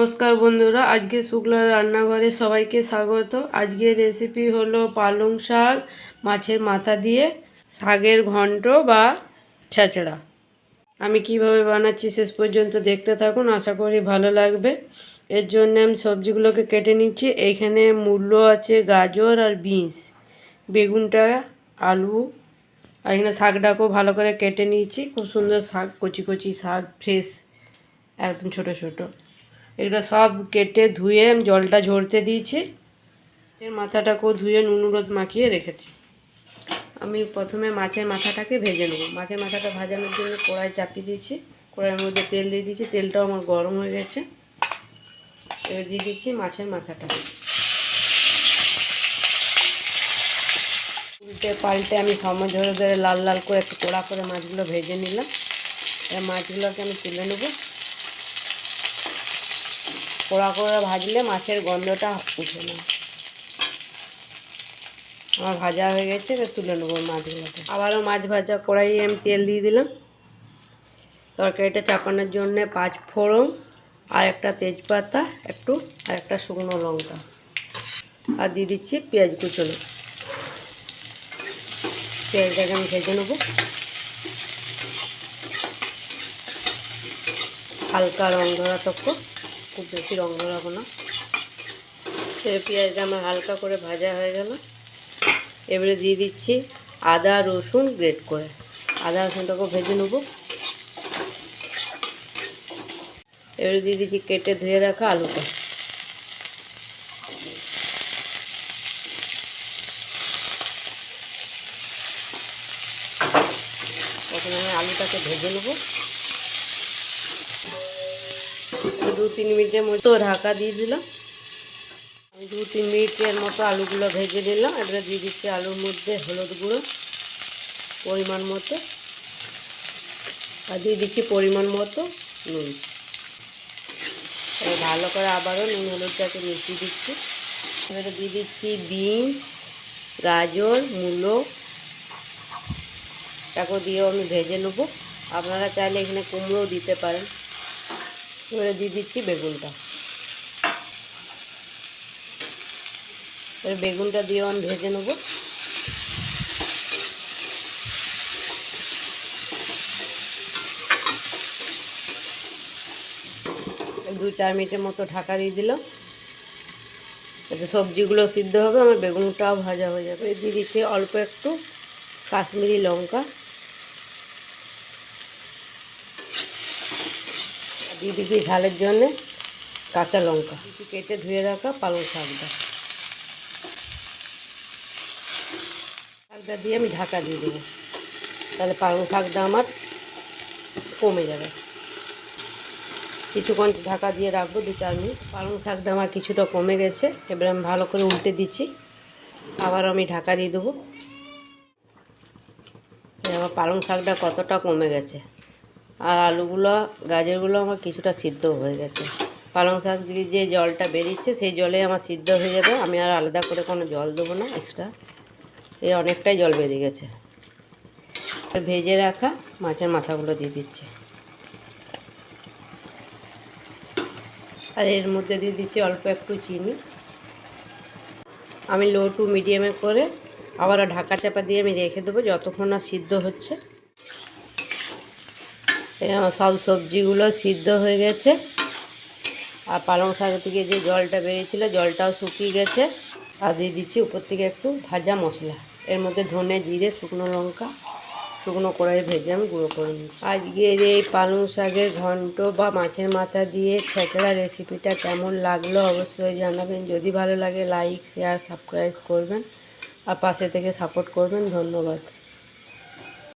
নমস্কার বন্ধুরা, আজকে শুক্লা রান্নাঘরে সবাইকে স্বাগত। আজকের রেসিপি হলো পালং শাক, মাছের মাথা দিয়ে, শাকের ঘন্ট বা ছেঁচড়া। আমি কীভাবে বানাচ্ছি শেষ পর্যন্ত দেখতে থাকুন, আশা করি ভালো লাগবে। এর জন্য আমি সবজিগুলোকে কেটে নিচ্ছি। এইখানে মূল্য আছে গাজর আর বিনস, বেগুনটা, আলু, আর এখানে শাকটাকেও ভালো করে কেটে নিয়েছি। খুব সুন্দর শাক, কচি কচি শাক, ফ্রেশ, একদম ছোট ছোট। এগুলো সব কেটে ধুয়ে জলটা ঝরতে দিয়েছি। এর মাথাটাকেও ধুয়ে নুন রোদ মাখিয়ে রেখেছি। আমি প্রথমে মাছের মাথাটাকে ভেজে নেব। মাছের মাথাটা ভাজানোর জন্য কড়াই চাপিয়ে দিয়েছি। কড়াইয়ের মধ্যে তেল দিয়ে দিয়েছি। তেলটাও আমার গরম হয়ে গেছে। এবার দিয়ে দিচ্ছি মাছের মাথাটা। উল্টে পাল্টে আমি সময় ধরে ধরে লাল লাল করে একটু কড়া করে মাছগুলো ভেজে নিলাম। এবার মাছগুলোকে আমি তুলে নেব। কড়া করে ভাজলে মাছের গন্ধটা উঠে না। আমার ভাজা হয়ে গেছে, এবার তুলে নেব মাছগুলোকে। আবারও মাছ ভাজা কড়াইয়ে আমি তেল দিয়ে দিলাম। তরকারিটা চাপানোর জন্যে পাঁচ ফোড়ন আর একটা তেজপাতা, একটু আর একটা শুকনো লঙ্কা। আর দিয়ে দিচ্ছি পেঁয়াজ কুচনো। পেঁয়াজটাকে আমি ভেজে নেব। হালকা রং ধরা তক্ক। খুব বেশি রং ধরাবো না। পেঁয়াজটা আমার হালকা করে ভাজা হয়ে গেল। এবারে দিয়ে দিচ্ছি আদা, রসুন গ্রেট করে। আদা, রসুনটাকেও ভেজে নেব। এবারে দিয়ে দিচ্ছি কেটে ধুয়ে রাখা আলুটা। আলুটাকে ভেজে নেব। দু তিন মিনিটের মতো ঢাকা দিয়ে দিলাম। আমি দু তিন মিনিটের মতো আলুগুলো ভেজে নিলাম। এবারে দিয়ে দিচ্ছি আলুর মধ্যে হলুদ গুঁড়ো পরিমাণ মতো। আর দিয়ে দিচ্ছি পরিমাণ মতো নুন। ভালো করে আবারও নুন হলুদটাকে মিশিয়ে দিচ্ছি। এবারে দিয়ে দিচ্ছি বিনস, গাজর, মূলো। তাকে দিয়েও আমি ভেজে নেব। আপনারা চাইলে এখানে কুমড়োও দিতে পারেন। এবারে দিয়ে দিচ্ছি বেগুনটা। এবার বেগুনটা দিয়ে আমি ভেজে নেব। দু চার মিনিটের মতো ঢাকা দিয়ে দিলাম। এতে সবজিগুলো সিদ্ধ হবে, আমার বেগুনটাও ভাজা হয়ে যাবে। দিয়ে দিচ্ছি অল্প একটু কাশ্মীরি লঙ্কা। দিয়ে দিচ্ছি ঝালের জন্যে কাঁচা লঙ্কা। কেটে ধুয়ে রাখা পালং শাকটা। শাকটা দিয়ে আমি ঢাকা দিয়ে দেবো। তাহলে পালং শাকটা আমার কমে যাবে। কিছুক্ষণ ঢাকা দিয়ে রাখব দু চার মিনিট। পালং শাকটা আমার কিছুটা কমে গেছে। এবার আমি ভালো করে উল্টে দিচ্ছি। আবার আমি ঢাকা দিয়ে দেবো। আমার পালং শাকটা কতটা কমে গেছে। আর আলুগুলো, গাজরগুলো আমার কিছুটা সিদ্ধ হয়ে গেছে। পালং শাক দিয়ে যে জলটা বেরিয়েছে, সেই জলে আমার সিদ্ধ হয়ে যাবে। আমি আর আলাদা করে কোনো জল দেবো না এক্সট্রা এই অনেকটাই জল বেরিয়ে গেছে। ভেজে রাখা মাছের মাথাগুলো দিয়ে দিচ্ছি। আর এর মধ্যে দিয়ে দিচ্ছি অল্প একটু চিনি। আমি লো টু মিডিয়ামে করে আবারও ঢাকা চাপা দিয়ে আমি রেখে দেবো, যতক্ষণ না সিদ্ধ হচ্ছে। সব সবজিগুলো সিদ্ধ হয়ে গেছে। আর পালং শাক থেকে যে জলটা বেরিয়েছিলো, জলটাও শুকিয়ে গেছে। আর দিয়ে দিচ্ছি উপর থেকে একটু ভাজা মশলা। এর মধ্যে ধনে জিরে, শুকনো লঙ্কা, শুকনো কড়াই ভেজে আমি গুঁড়ো করে নিই আজকের এই পালং শাকের ঘন্ট বা মাছের মাথা দিয়ে ছেঁচড়া রেসিপিটা কেমন লাগল অবশ্যই জানাবেন। যদি ভালো লাগে লাইক শেয়ার সাবস্ক্রাইব করবেন। আর পাশে থেকে সাপোর্ট করবেন। ধন্যবাদ।